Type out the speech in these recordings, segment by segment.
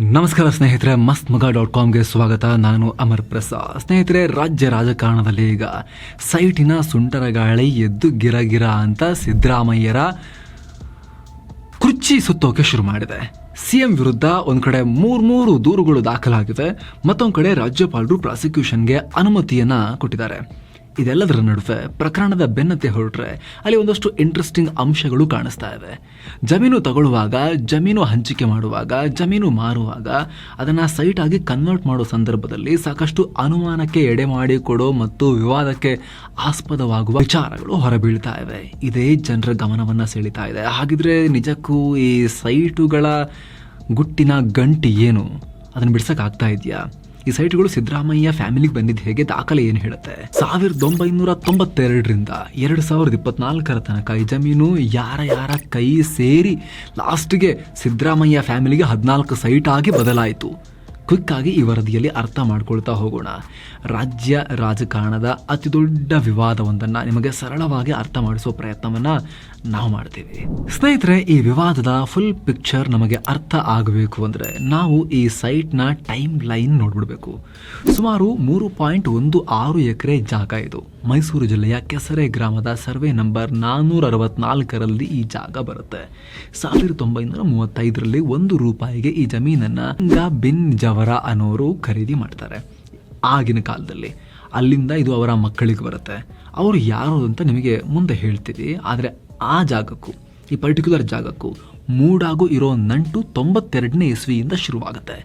ನಮಸ್ಕಾರ ಸ್ನೇಹಿತರೆ ಮಸ್ತ್ ಮಗ ಡಾಟ್ ಕಾಮ್ಗೆ ಸ್ವಾಗತ. ನಾನು ಅಮರ್ ಪ್ರಸಾದ್. ಸ್ನೇಹಿತರೆ, ರಾಜ್ಯ ರಾಜಕಾರಣದಲ್ಲಿ ಈಗ ಸೈಟಿನ ಸುಂಟರ ಗಾಳಿ ಎದ್ದು ಗಿರಗಿರ ಗಿರ ಅಂತ ಸಿದ್ದರಾಮಯ್ಯರ ಕುರ್ಚಿ ಸುತ್ತೋಕೆ ಶುರು ಮಾಡಿದೆ. ಸಿ ಎಂ ವಿರುದ್ಧ ಒಂದು ಕಡೆ ಮೂರ್ಮೂರು ದೂರುಗಳು ದಾಖಲಾಗಿದೆ. ಮತ್ತೊಂದು ಕಡೆ ರಾಜ್ಯಪಾಲರು ಪ್ರಾಸಿಕ್ಯೂಷನ್ಗೆ ಅನುಮತಿಯನ್ನು ಕೊಟ್ಟಿದ್ದಾರೆ. ಇದೆಲ್ಲದರ ನಡುವೆ ಪ್ರಕರಣದ ಬೆನ್ನತ್ತೆ ಹೊರಟ್ರೆ ಅಲ್ಲಿ ಒಂದಷ್ಟು ಇಂಟ್ರೆಸ್ಟಿಂಗ್ ಅಂಶಗಳು ಕಾಣಿಸ್ತಾ ಇವೆ. ಜಮೀನು ತಗೊಳ್ಳುವಾಗ, ಜಮೀನು ಹಂಚಿಕೆ ಮಾಡುವಾಗ, ಜಮೀನು ಮಾರುವಾಗ ಅದನ್ನು ಸೈಟ್ ಆಗಿ ಕನ್ವರ್ಟ್ ಮಾಡೋ ಸಂದರ್ಭದಲ್ಲಿ ಸಾಕಷ್ಟು ಅನುಮಾನಕ್ಕೆ ಎಡೆ ಮಾಡಿಕೊಡೋ ಮತ್ತು ವಿವಾದಕ್ಕೆ ಆಸ್ಪದವಾಗುವ ವಿಚಾರಗಳು ಹೊರಬೀಳ್ತಾ ಇವೆ. ಇದೇ ಜನರ ಗಮನವನ್ನು ಸೆಳೀತಾ ಇದೆ. ಹಾಗಿದ್ರೆ ನಿಜಕ್ಕೂ ಈ ಸೈಟುಗಳ ಗುಟ್ಟಿನ ಗಂಟಿ ಏನು? ಅದನ್ನ ಬಿಡ್ಸೋಕ್ಕಾಗ್ತಾ ಇದೆಯಾ? ಈ ಸೈಟ್ಗಳು ಸಿದ್ದರಾಮಯ್ಯ ಫ್ಯಾಮಿಲಿಗೆ ಬಂದಿದ್ದು ಹೇಗೆ ದಾಖಲೆ ಏನು ಹೇಳುತ್ತೆ? ಸಾವಿರದ ಒಂಬೈನೂರ ತೊಂಬತ್ತೆರಡರಿಂದ ಎರಡು ಸಾವಿರದ ಇಪ್ಪತ್ನಾಲ್ಕರ ತನಕ ಈ ಜಮೀನು ಯಾರ ಯಾರ ಕೈ ಸೇರಿ ಲಾಸ್ಟ್ಗೆ ಸಿದ್ದರಾಮಯ್ಯ ಫ್ಯಾಮಿಲಿಗೆ ಹದಿನಾಲ್ಕು ಸೈಟ್ ಆಗಿ ಬದಲಾಯಿತು. ಕ್ವಿಕ್ ಆಗಿ ಈ ವರದಿಯಲ್ಲಿ ಅರ್ಥ ಮಾಡ್ಕೊಳ್ತಾ ಹೋಗೋಣ. ರಾಜ್ಯ ರಾಜಕಾರಣದ ಅತಿ ದೊಡ್ಡ ವಿವಾದವೊಂದನ್ನು ನಿಮಗೆ ಸರಳವಾಗಿ ಅರ್ಥ ಮಾಡಿಸುವ ಪ್ರಯತ್ನವನ್ನ ನಾವು ಮಾಡ್ತೀವಿ. ಸ್ನೇಹಿತರೆ, ಈ ವಿವಾದದ ಫುಲ್ ಪಿಕ್ಚರ್ ನಮಗೆ ಅರ್ಥ ಆಗಬೇಕು ಅಂದರೆ ನಾವು ಈ ಸೈಟ್ನ ಟೈಮ್ ಲೈನ್ ನೋಡ್ಬಿಡ್ಬೇಕು. ಸುಮಾರು ಮೂರು ಪಾಯಿಂಟ್ ಒಂದು ಆರು ಎಕರೆ ಜಾಗ ಇದು. ಮೈಸೂರು ಜಿಲ್ಲೆಯ ಕೆಸರೆ ಗ್ರಾಮದ ಸರ್ವೆ ನಂಬರ್ ನಾನ್ನೂರ ಅರವತ್ನಾಲ್ಕರಲ್ಲಿ ಈ ಜಾಗ ಬರುತ್ತೆ. ಸಾವಿರದ ಒಂಬೈನೂರ ಮೂವತ್ತೈದರಲ್ಲಿ ಒಂದು ರೂಪಾಯಿಗೆ ಈ ಜಮೀನನ್ನು ಬಿನ್ ಜವರ ಅನ್ನೋರು ಖರೀದಿ ಮಾಡ್ತಾರೆ. ಆಗಿನ ಕಾಲದಲ್ಲಿ. ಅಲ್ಲಿಂದ ಇದು ಅವರ ಮಕ್ಕಳಿಗೆ ಬರುತ್ತೆ. ಅವರು ಯಾರು ಅಂತ ನಿಮಗೆ ಮುಂದೆ ಹೇಳ್ತೀವಿ. ಆದರೆ ಆ ಜಾಗಕ್ಕೂ, ಈ ಪರ್ಟಿಕ್ಯುಲರ್ ಜಾಗಕ್ಕೂ ಮೂಡಾಗೂ ಇರೋ ನಂಟು ತೊಂಬತ್ತೆರಡನೇ ಇಸ್ವಿಯಿಂದ ಶುರುವಾಗುತ್ತೆ.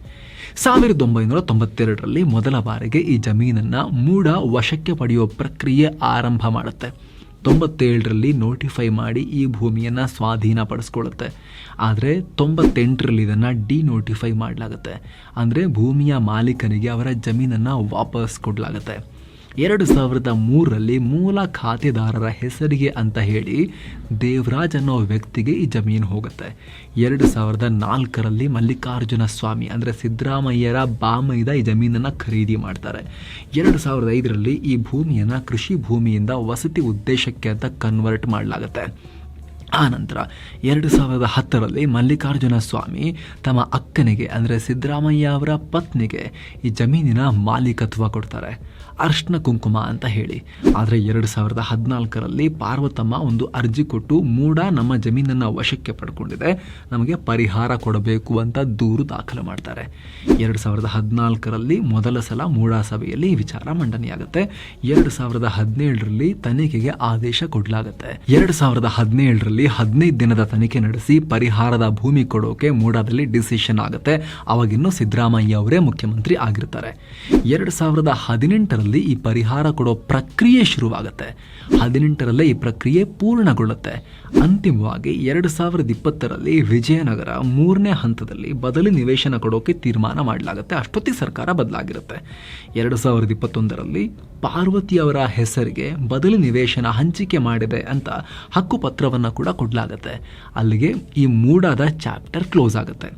ಸಾವಿರದ ಒಂಬೈನೂರ ತೊಂಬತ್ತೆರಡರಲ್ಲಿ ಮೊದಲ ಬಾರಿಗೆ ಈ ಜಮೀನನ್ನು ಮೂಡ ವಶಕ್ಕೆ ಪಡೆಯುವ ಪ್ರಕ್ರಿಯೆ ಆರಂಭ ಮಾಡುತ್ತೆ. ತೊಂಬತ್ತೇಳರಲ್ಲಿ ನೋಟಿಫೈ ಮಾಡಿ ಈ ಭೂಮಿಯನ್ನು ಸ್ವಾಧೀನಪಡಿಸ್ಕೊಳ್ಳುತ್ತೆ. ಆದರೆ ತೊಂಬತ್ತೆಂಟರಲ್ಲಿ ಇದನ್ನು ಡಿನೋಟಿಫೈ ಮಾಡಲಾಗುತ್ತೆ. ಅಂದರೆ ಭೂಮಿಯ ಮಾಲೀಕನಿಗೆ ಅವರ ಜಮೀನನ್ನು ವಾಪಸ್ ಕೊಡಲಾಗುತ್ತೆ. ಎರಡು ಸಾವಿರದ ಮೂರರಲ್ಲಿ ಮೂಲ ಖಾತೆದಾರರ ಹೆಸರಿಗೆ ಅಂತ ಹೇಳಿ ದೇವರಾಜ್ ಅನ್ನೋ ವ್ಯಕ್ತಿಗೆ ಈ ಜಮೀನು ಹೋಗುತ್ತೆ. ಎರಡು ಸಾವಿರದ ನಾಲ್ಕರಲ್ಲಿ ಮಲ್ಲಿಕಾರ್ಜುನ ಸ್ವಾಮಿ ಅಂದರೆ ಸಿದ್ದರಾಮಯ್ಯರ ಬಾಮೈದ ಈ ಜಮೀನನ್ನು ಖರೀದಿ ಮಾಡ್ತಾರೆ. ಎರಡು ಸಾವಿರದ ಐದರಲ್ಲಿ ಈ ಭೂಮಿಯನ್ನು ಕೃಷಿ ಭೂಮಿಯಿಂದ ವಸತಿ ಉದ್ದೇಶಕ್ಕೆ ಅಂತ ಕನ್ವರ್ಟ್ ಮಾಡಲಾಗುತ್ತೆ. ಆ ನಂತರ ಎರಡು ಸಾವಿರದ ಹತ್ತರಲ್ಲಿ ಮಲ್ಲಿಕಾರ್ಜುನ ಸ್ವಾಮಿ ತಮ್ಮ ಅಕ್ಕನಿಗೆ, ಅಂದರೆ ಸಿದ್ದರಾಮಯ್ಯ ಅವರ ಪತ್ನಿಗೆ ಈ ಜಮೀನಿನ ಮಾಲೀಕತ್ವ ಕೊಡ್ತಾರೆ. ಅರ್ಶನ ಕುಂಕುಮ ಅಂತ ಹೇಳಿ. ಆದರೆ ಎರಡು ಸಾವಿರದ ಹದಿನಾಲ್ಕರಲ್ಲಿ ಪಾರ್ವತಮ್ಮ ಒಂದು ಅರ್ಜಿ ಕೊಟ್ಟು ಮೂಡ ನಮ್ಮ ಜಮೀನನ್ನು ವಶಕ್ಕೆ ಪಡ್ಕೊಂಡಿದೆ. ನಮಗೆ ಪರಿಹಾರ ಕೊಡಬೇಕು ಅಂತ ದೂರು ದಾಖಲು ಮಾಡ್ತಾರೆ. ಎರಡು ಸಾವಿರದ ಹದಿನಾಲ್ಕರಲ್ಲಿ ಮೊದಲ ಸಲ ಮೂಡ ಸಭೆಯಲ್ಲಿ ವಿಚಾರ ಮಂಡನೆಯಾಗುತ್ತೆ. ಎರಡು ಸಾವಿರದ ಹದಿನೇಳರಲ್ಲಿ ತನಿಖೆಗೆ ಆದೇಶ ಕೊಡಲಾಗುತ್ತೆ. ಎರಡು ಸಾವಿರದ ಹದಿನೇಳರಲ್ಲಿ ಹದಿನೈದು ದಿನದ ತನಿಖೆ ನಡೆಸಿ ಪರಿಹಾರದ ಭೂಮಿ ಕೊಡೋಕೆ ಮೂಡಾದಲ್ಲಿ ಡಿಸಿಷನ್ ಆಗುತ್ತೆ. ಅವಾಗಿನ್ನೂ ಸಿದ್ದರಾಮಯ್ಯ ಅವರೇ ಮುಖ್ಯಮಂತ್ರಿ ಆಗಿರ್ತಾರೆ. ಎರಡು ಸಾವಿರದ ಹದಿನೆಂಟರಲ್ಲಿ ಈ ಪರಿಹಾರ ಕೊಡೋ ಪ್ರಕ್ರಿಯೆ ಶುರುವಾಗುತ್ತೆ. ಹದಿನೆಂಟರಲ್ಲೇ ಈ ಪ್ರಕ್ರಿಯೆ ಪೂರ್ಣಗೊಳ್ಳುತ್ತೆ. ಅಂತಿಮವಾಗಿ ಎರಡು ಸಾವಿರದ ಇಪ್ಪತ್ತರಲ್ಲಿ ವಿಜಯನಗರ ಮೂರನೇ ಹಂತದಲ್ಲಿ ಬದಲಿ ನಿವೇಶನ ಕೊಡೋಕೆ ತೀರ್ಮಾನ ಮಾಡಲಾಗುತ್ತೆ. ಅಷ್ಟೊತ್ತಿಗೆ ಸರ್ಕಾರ ಬದಲಾಗಿರುತ್ತೆ. ಎರಡು ಸಾವಿರದ ಇಪ್ಪತ್ತೊಂದರಲ್ಲಿ ಪಾರ್ವತಿ ಅವರ ಹೆಸರಿಗೆ ಬದಲಿ ನಿವೇಶನ ಹಂಚಿಕೆ ಮಾಡಿದೆ ಅಂತ ಹಕ್ಕು ಪತ್ರವನ್ನು ಕೂಡ ಕೊಡಲಾಗುತ್ತೆ. ಅಲ್ಲಿಗೆ ಈ ಮೂಡಾದ ಚಾಪ್ಟರ್ ಕ್ಲೋಸ್ ಆಗುತ್ತೆ.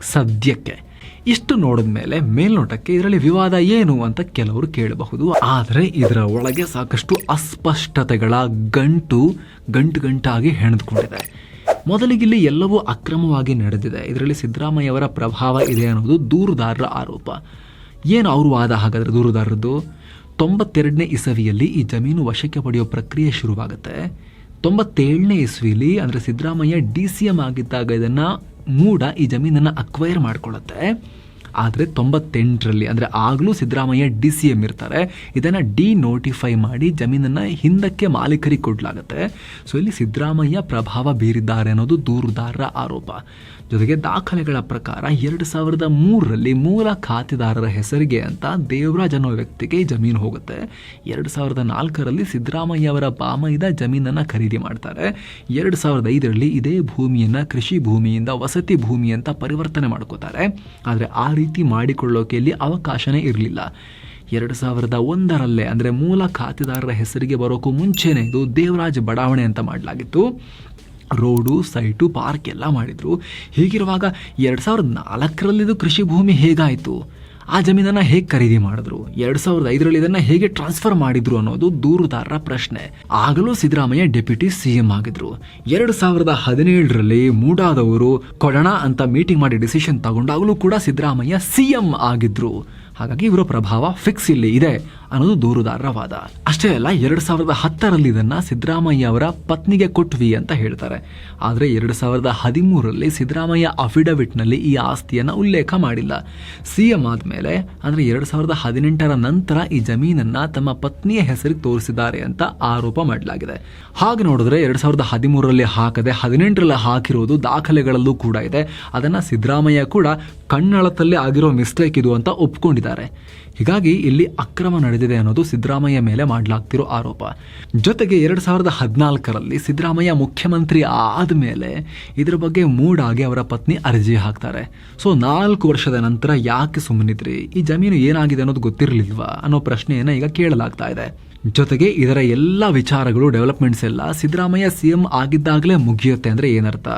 ಸದ್ಯಕ್ಕೆ. ಇಷ್ಟು ನೋಡಿದ ಮೇಲೆ ಮೇಲ್ನೋಟಕ್ಕೆ ಇದರಲ್ಲಿ ವಿವಾದ ಏನು ಅಂತ ಕೆಲವರು ಕೇಳಬಹುದು. ಆದರೆ ಇದರ ಒಳಗೆ ಸಾಕಷ್ಟು ಅಸ್ಪಷ್ಟತೆಗಳ ಗಂಟು ಗಂಟು ಗಂಟಾಗಿ ಹೆಣೆದುಕೊಂಡಿದೆ ಮೊದಲಿಗಿಲ್ಲಿ ಎಲ್ಲವೂ ಅಕ್ರಮವಾಗಿ ನಡೆದಿದೆ. ಇದರಲ್ಲಿ ಸಿದ್ದರಾಮಯ್ಯವರ ಪ್ರಭಾವ ಇದೆ ಅನ್ನೋದು ದೂರುದಾರರ ಆರೋಪ. ಏನು ಅವರು ವಾದ ಹಾಗಾದರೆ ದೂರುದಾರರದ್ದು? ತೊಂಬತ್ತೆರಡನೇ ಇಸವಿಯಲ್ಲಿ ಈ ಜಮೀನು ವಶಕ್ಕೆ ಪಡೆಯೋ ಪ್ರಕ್ರಿಯೆ ಶುರುವಾಗುತ್ತೆ. ತೊಂಬತ್ತೇಳನೇ ಇಸ್ವಿಲಿ ಅಂದರೆ ಸಿದ್ದರಾಮಯ್ಯ ಡಿ ಸಿ ಎಂ ಆಗಿದ್ದಾಗ ಇದನ್ನು ಮೂಡ ಈ ಜಮೀನನ್ನು ಅಕ್ವೈರ್ ಮಾಡ್ಕೊಳ್ಳುತ್ತೆ. ಆದರೆ ತೊಂಬತ್ತೆಂಟರಲ್ಲಿ, ಅಂದರೆ ಆಗಲೂ ಸಿದ್ದರಾಮಯ್ಯ ಡಿ ಸಿ ಎಂ ಇರ್ತಾರೆ. ಇದನ್ನು ಡಿ ನೋಟಿಫೈ ಮಾಡಿ ಜಮೀನನ್ನು ಹಿಂದಕ್ಕೆ ಮಾಲೀಕರಿಗೆ ಕೊಡಲಾಗುತ್ತೆ. ಸೊ ಇಲ್ಲಿ ಸಿದ್ದರಾಮಯ್ಯ ಪ್ರಭಾವ ಬೀರಿದ್ದಾರೆ ಅನ್ನೋದು ದೂರುದಾರರ ಆರೋಪ. ಜೊತೆಗೆ ದಾಖಲೆಗಳ ಪ್ರಕಾರ ಎರಡು ಸಾವಿರದ ಮೂರರಲ್ಲಿ ಮೂಲ ಖಾತೆದಾರರ ಹೆಸರಿಗೆ ಅಂತ ದೇವರಾಜ್ ಅನ್ನೋ ವ್ಯಕ್ತಿಗೆ ಜಮೀನು ಹೋಗುತ್ತೆ. ಎರಡು ಸಾವಿರದ ನಾಲ್ಕರಲ್ಲಿ ಸಿದ್ದರಾಮಯ್ಯ ಅವರ ಬಾಮೈದ ಜಮೀನನ್ನು ಖರೀದಿ ಮಾಡ್ತಾರೆ. ಎರಡು ಸಾವಿರದ ಐದರಲ್ಲಿ ಇದೇ ಭೂಮಿಯನ್ನು ಕೃಷಿ ಭೂಮಿಯಿಂದ ವಸತಿ ಭೂಮಿ ಅಂತ ಪರಿವರ್ತನೆ ಮಾಡ್ಕೋತಾರೆ. ಆದರೆ ಆ ರೀತಿ ಮಾಡಿಕೊಳ್ಳೋಕೆ ಇಲ್ಲಿ ಅವಕಾಶನೇ ಇರಲಿಲ್ಲ. ಎರಡು ಸಾವಿರದ ಒಂದರಲ್ಲೇ, ಅಂದರೆ ಮೂಲ ಖಾತೆದಾರರ ಹೆಸರಿಗೆ ಬರೋಕ್ಕೂ ಮುಂಚೆನೇ ಇದು ದೇವರಾಜ್ ಬಡಾವಣೆ ಅಂತ ಮಾಡಲಾಗಿತ್ತು. ರೋಡು, ಸೈಟು, ಪಾರ್ಕ್ ಎಲ್ಲ ಮಾಡಿದರು. ಹೀಗಿರುವಾಗ ಎರಡು ಸಾವಿರದ ನಾಲ್ಕರಲ್ಲಿದು ಕೃಷಿ ಭೂಮಿ ಹೇಗಾಯಿತು? ಆ ಜಮೀನನ್ನು ಹೇಗೆ ಖರೀದಿ ಮಾಡಿದ್ರು? ಎರಡು ಸಾವಿರದ ಐದರಲ್ಲಿ ಇದನ್ನ ಹೇಗೆ ಟ್ರಾನ್ಸ್ಫರ್ ಮಾಡಿದ್ರು ಅನ್ನೋದು ದೂರುದಾರರ ಪ್ರಶ್ನೆ. ಆಗಲೂ ಸಿದ್ದರಾಮಯ್ಯ ಡೆಪ್ಯೂಟಿ ಸಿಎಂ ಆಗಿದ್ರು. ಎರಡು ಸಾವಿರದ ಹದಿನೇಳರಲ್ಲಿ ಮೂಡಾದವರು ಕೊಡೋಣ ಅಂತ ಮೀಟಿಂಗ್ ಮಾಡಿ ಡಿಸಿಷನ್ ತಗೊಂಡಾಗಲೂ ಕೂಡ ಸಿದ್ದರಾಮಯ್ಯ ಸಿಎಂ ಆಗಿದ್ರು. ಹಾಗಾಗಿ ಇವರ ಪ್ರಭಾವ ಫಿಕ್ಸ್ ಇಲ್ಲಿ ಇದೆ ಅನ್ನೋದು ದೂರುದಾರರ ವಾದ ಅಷ್ಟೇ ಅಲ್ಲ, ಎರಡು ಸಾವಿರದ ಹತ್ತರಲ್ಲಿ ಇದನ್ನ ಸಿದ್ದರಾಮಯ್ಯ ಅವರ ಪತ್ನಿಗೆ ಕೊಟ್ವಿ ಅಂತ ಹೇಳ್ತಾರೆ. ಆದರೆ ಎರಡು ಸಾವಿರದ ಹದಿಮೂರರಲ್ಲಿ ಸಿದ್ದರಾಮಯ್ಯ ಅಫಿಡವಿಟ್ನಲ್ಲಿ ಈ ಆಸ್ತಿಯನ್ನ ಉಲ್ಲೇಖ ಮಾಡಿಲ್ಲ. ಸಿಎಂ ಆದಮೇಲೆ ಅಂದ್ರೆ ಎರಡ್ ಸಾವಿರದ ಹದಿನೆಂಟರ ನಂತರ ಈ ಜಮೀನನ್ನ ತಮ್ಮ ಪತ್ನಿಯ ಹೆಸರಿಗೆ ತೋರಿಸಿದ್ದಾರೆ ಅಂತ ಆರೋಪ ಮಾಡಲಾಗಿದೆ. ಹಾಗೆ ನೋಡಿದ್ರೆ ಎರಡು ಸಾವಿರದ ಹದಿಮೂರರಲ್ಲಿ ಹಾಕದೆ ಹದಿನೆಂಟರಲ್ಲಿ ಹಾಕಿರೋದು ದಾಖಲೆಗಳಲ್ಲೂ ಕೂಡ ಇದೆ. ಅದನ್ನ ಸಿದ್ದರಾಮಯ್ಯ ಕೂಡ ಕಣ್ಣಳತಲ್ಲೇ ಆಗಿರೋ ಮಿಸ್ಟೇಕ್ ಇದು ಅಂತ ಒಪ್ಕೊಂಡಿದ್ದಾರೆ. ಹೀಗಾಗಿ ಇಲ್ಲಿ ಅಕ್ರಮ ನಡೆದಿದೆ ಅನ್ನೋದು ಸಿದ್ದರಾಮಯ್ಯ ಮೇಲೆ ಮಾಡಲಾಗ್ತಿರೋ ಆರೋಪ. ಜೊತೆಗೆ ಎರಡು ಸಾವಿರದ ಹದಿನಾಲ್ಕರಲ್ಲಿ ಸಿದ್ದರಾಮಯ್ಯ ಮುಖ್ಯಮಂತ್ರಿ ಆದಮೇಲೆ ಇದರ ಬಗ್ಗೆ ಮೂಡಾಗಿ ಅವರ ಪತ್ನಿ ಅರ್ಜಿ ಹಾಕ್ತಾರೆ. ಸೊ ನಾಲ್ಕು ವರ್ಷದ ನಂತರ ಯಾಕೆ ಸುಮ್ಮನಿದ್ರಿ ಈ ಜಮೀನು ಏನಾಗಿದೆ ಅನ್ನೋದು ಗೊತ್ತಿರಲಿಲ್ವಾ ಅನ್ನೋ ಪ್ರಶ್ನೆಯನ್ನ ಈಗ ಕೇಳಲಾಗ್ತಾ ಇದೆ. ಜೊತೆಗೆ ಇದರ ಎಲ್ಲ ವಿಚಾರಗಳು ಡೆವಲಪ್ಮೆಂಟ್ಸ್ ಎಲ್ಲ ಸಿದ್ದರಾಮಯ್ಯ ಸಿ ಎಂ ಆಗಿದ್ದಾಗಲೇ ಮುಗಿಯುತ್ತೆ ಅಂದರೆ ಏನರ್ಥ?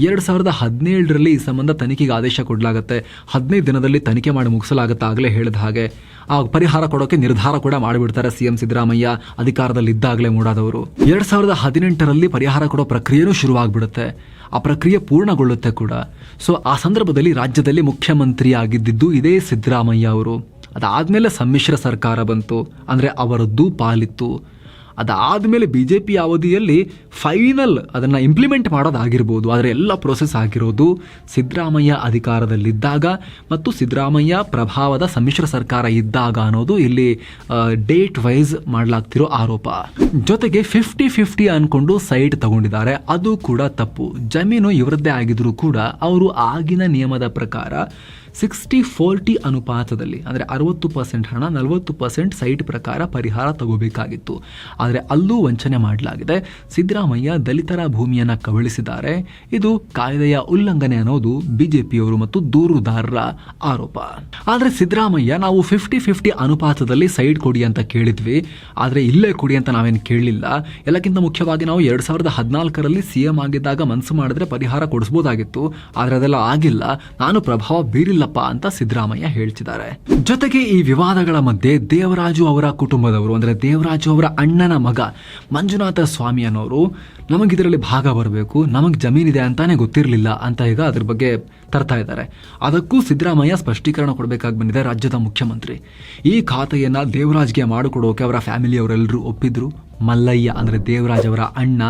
ಎರಡು ಸಾವಿರದ ಹದಿನೇಳರಲ್ಲಿ ಈ ಸಂಬಂಧ ತನಿಖೆಗೆ ಆದೇಶ ಕೊಡಲಾಗುತ್ತೆ. ಹದಿನೈದು ದಿನದಲ್ಲಿ ತನಿಖೆ ಮಾಡಿ ಮುಗಿಸಲಾಗುತ್ತೆ ಆಗಲೇ ಹೇಳಿದ ಹಾಗೆ. ಆ ಪರಿಹಾರ ಕೊಡೋಕ್ಕೆ ನಿರ್ಧಾರ ಕೂಡ ಮಾಡಿಬಿಡ್ತಾರೆ ಸಿ ಎಂ ಸಿದ್ದರಾಮಯ್ಯ ಅಧಿಕಾರದಲ್ಲಿ ಇದ್ದಾಗಲೇ ಮೂಡಾದವರು. ಎರಡು ಸಾವಿರದ ಹದಿನೆಂಟರಲ್ಲಿ ಪರಿಹಾರ ಕೊಡೋ ಪ್ರಕ್ರಿಯೆನೂ ಶುರುವಾಗ್ಬಿಡುತ್ತೆ. ಆ ಪ್ರಕ್ರಿಯೆ ಪೂರ್ಣಗೊಳ್ಳುತ್ತೆ ಕೂಡ. ಸೊ ಆ ಸಂದರ್ಭದಲ್ಲಿ ರಾಜ್ಯದಲ್ಲಿ ಮುಖ್ಯಮಂತ್ರಿ ಆಗಿದ್ದಿದ್ದು ಇದೇ ಸಿದ್ದರಾಮಯ್ಯ ಅವರು. ಅದಾದ್ಮೇಲೆ ಸಮ್ಮಿಶ್ರ ಸರ್ಕಾರ ಬಂತು, ಅಂದರೆ ಅವರದ್ದು ಪಾಲಿತ್ತು. ಅದಾದಮೇಲೆ ಬಿ ಜೆ ಪಿ ಅವಧಿಯಲ್ಲಿ ಫೈನಲ್ ಅದನ್ನು ಇಂಪ್ಲಿಮೆಂಟ್ ಮಾಡೋದಾಗಿರ್ಬೋದು, ಆದರೆ ಎಲ್ಲ ಪ್ರೊಸೆಸ್ ಆಗಿರೋದು ಸಿದ್ದರಾಮಯ್ಯ ಅಧಿಕಾರದಲ್ಲಿದ್ದಾಗ ಮತ್ತು ಸಿದ್ದರಾಮಯ್ಯ ಪ್ರಭಾವದ ಸಮ್ಮಿಶ್ರ ಸರ್ಕಾರ ಇದ್ದಾಗ ಅನ್ನೋದು ಇಲ್ಲಿ ಡೇಟ್ ವೈಸ್ ಮಾಡಲಾಗ್ತಿರೋ ಆರೋಪ. ಜೊತೆಗೆ ಫಿಫ್ಟಿ ಫಿಫ್ಟಿ ಅನ್ಕೊಂಡು ಸೈಟ್ ತಗೊಂಡಿದ್ದಾರೆ, ಅದು ಕೂಡ ತಪ್ಪು. ಜಮೀನು ಇವರದ್ದೇ ಆಗಿದ್ದರೂ ಕೂಡ ಅವರು ಆಗಿನ ನಿಯಮದ ಪ್ರಕಾರ ಸಿಕ್ಸ್ಟಿ ಫೋರ್ಟಿ ಅನುಪಾತದಲ್ಲಿ, ಅಂದರೆ ಅರವತ್ತು ಪರ್ಸೆಂಟ್ ಹಣ, ನಲವತ್ತು ಪರ್ಸೆಂಟ್ ಸೈಟ್ ಪ್ರಕಾರ ಪರಿಹಾರ ತಗೋಬೇಕಾಗಿತ್ತು. ಆದರೆ ಅಲ್ಲೂ ವಂಚನೆ ಮಾಡಲಾಗಿದೆ. ಸಿದ್ದರಾಮಯ್ಯ ದಲಿತರ ಭೂಮಿಯನ್ನು ಕಬಳಿಸಿದ್ದಾರೆ. ಇದು ಕಾಯ್ದೆಯ ಉಲ್ಲಂಘನೆ ಅನ್ನೋದು ಬಿಜೆಪಿಯವರು ಮತ್ತು ದೂರುದಾರರ ಆರೋಪ. ಆದರೆ ಸಿದ್ದರಾಮಯ್ಯ, ನಾವು ಫಿಫ್ಟಿ ಫಿಫ್ಟಿ ಅನುಪಾತದಲ್ಲಿ ಸೈಡ್ ಕೊಡಿ ಅಂತ ಕೇಳಿದ್ವಿ. ಆದರೆ ಇಲ್ಲೇ ಕೊಡಿ ಅಂತ ನಾವೇನು ಕೇಳಲಿಲ್ಲ. ಎಲ್ಲಕ್ಕಿಂತ ಮುಖ್ಯವಾಗಿ ನಾವು ಎರಡು ಸಾವಿರದ ಹದಿನಾಲ್ಕರಲ್ಲಿ ಸಿಎಂ ಆಗಿದ್ದಾಗ ಮನಸ್ಸು ಮಾಡಿದ್ರೆ ಪರಿಹಾರ ಕೊಡಿಸಬಹುದಾಗಿತ್ತು ಆದರೆ ಅದೆಲ್ಲ ಆಗಿಲ್ಲ. ನಾನು ಪ್ರಭಾವ ಬೀರಿಲ್ಲಪ್ಪ ಅಂತ ಸಿದ್ದರಾಮಯ್ಯ ಹೇಳ್ತಿದ್ದಾರೆ. ಜೊತೆಗೆ ಈ ವಿವಾದಗಳ ಮಧ್ಯೆ ದೇವರಾಜು ಅವರ ಕುಟುಂಬದವರು, ಅಂದರೆ ದೇವರಾಜು ಅವರ ಅಣ್ಣನ ಮಗ ಮಂಜುನಾಥ ಸ್ವಾಮಿ ಅನ್ನೋರು ನಮಗಿದರಲ್ಲಿ ಭಾಗ ಬರಬೇಕು, ನಮಗೆ ಜಮೀನಿದೆ ಅಂತಾನೆ ಗೊತ್ತಿರಲಿಲ್ಲ ಅಂತ ಈಗ ಅದ್ರ ಬಗ್ಗೆ ತರ್ತಾ ಇದ್ದಾರೆ. ಅದಕ್ಕೂ ಸಿದ್ದರಾಮಯ್ಯ ಸ್ಪಷ್ಟೀಕರಣ ಕೊಡಬೇಕಾಗಿ ಬಂದಿದೆ ರಾಜ್ಯದ ಮುಖ್ಯಮಂತ್ರಿ. ಈ ಖಾತೆಯನ್ನ ದೇವರಾಜ್ಗೆ ಮಾಡಿಕೊಡೋಕೆ ಅವರ ಫ್ಯಾಮಿಲಿಯವರೆಲ್ಲರೂ ಒಪ್ಪಿದ್ರು. ಮಲ್ಲಯ್ಯ, ಅಂದರೆ ದೇವರಾಜ್ ಅವರ ಅಣ್ಣ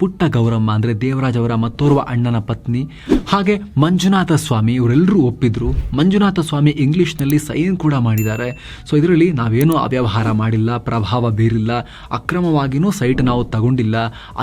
ಪುಟ್ಟ ಗೌರಮ್ಮ ಅಂದರೆ ದೇವರಾಜ್ ಅವರ ಮತ್ತೋರ್ವ ಅಣ್ಣನ ಪತ್ನಿ, ಹಾಗೆ ಮಂಜುನಾಥ ಸ್ವಾಮಿ, ಇವರೆಲ್ಲರೂ ಒಪ್ಪಿದ್ರು. ಮಂಜುನಾಥ ಸ್ವಾಮಿ ಇಂಗ್ಲೀಷ್ನಲ್ಲಿ ಸೈನ್ ಕೂಡ ಮಾಡಿದ್ದಾರೆ. ಸೊ ಇದರಲ್ಲಿ ನಾವೇನೂ ಅವ್ಯವಹಾರ ಮಾಡಿಲ್ಲ, ಪ್ರಭಾವ ಬೀರಿಲ್ಲ ಅಕ್ರಮವಾಗಿಯೂ ಸೈಟ್ ನಾವು ತಗೊಂಡಿಲ್ಲ,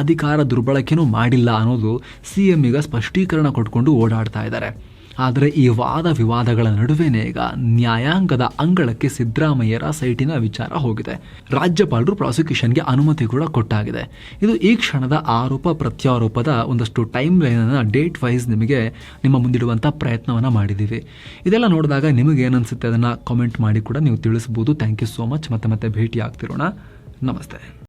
ಅಧಿಕಾರ ದುರ್ಬಳಕೆನೂ ಮಾಡಿಲ್ಲ ಅನ್ನೋದು ಸಿ ಎಂ ಈಗ ಸ್ಪಷ್ಟೀಕರಣ ಕೊಟ್ಕೊಂಡು ಓಡಾಡ್ತಾ ಇದ್ದಾರೆ. ಆದರೆ ಈ ವಾದ ವಿವಾದಗಳ ನಡುವೆನೇ ಈಗ ನ್ಯಾಯಾಂಗದ ಅಂಗಳಕ್ಕೆ ಸಿದ್ದರಾಮಯ್ಯರ ಸೈಟಿನ ವಿಚಾರ ಹೋಗಿದೆ. ರಾಜ್ಯಪಾಲರು ಪ್ರಾಸಿಕ್ಯೂಷನ್ಗೆ ಅನುಮತಿ ಕೂಡ ಕೊಟ್ಟಾಗಿದೆ. ಇದು ಈ ಕ್ಷಣದ ಆರೋಪ ಪ್ರತ್ಯಾರೋಪದ ಒಂದಷ್ಟು ಟೈಮ್ ಲೈನನ್ನು ಡೇಟ್ ವೈಸ್ ನಿಮಗೆ ನಿಮ್ಮ ಮುಂದಿಡುವಂಥ ಪ್ರಯತ್ನವನ್ನು ಮಾಡಿದ್ದೀವಿ. ಇದೆಲ್ಲ ನೋಡಿದಾಗ ನಿಮಗೆ ಏನನ್ಸುತ್ತೆ ಅದನ್ನು ಕಾಮೆಂಟ್ ಮಾಡಿ ಕೂಡ ನೀವು ತಿಳಿಸ್ಬೋದು. Thank you so much. ಮತ್ತೆ ಮತ್ತೆ ಭೇಟಿ ಆಗ್ತಿರೋಣ ನಮಸ್ತೆ.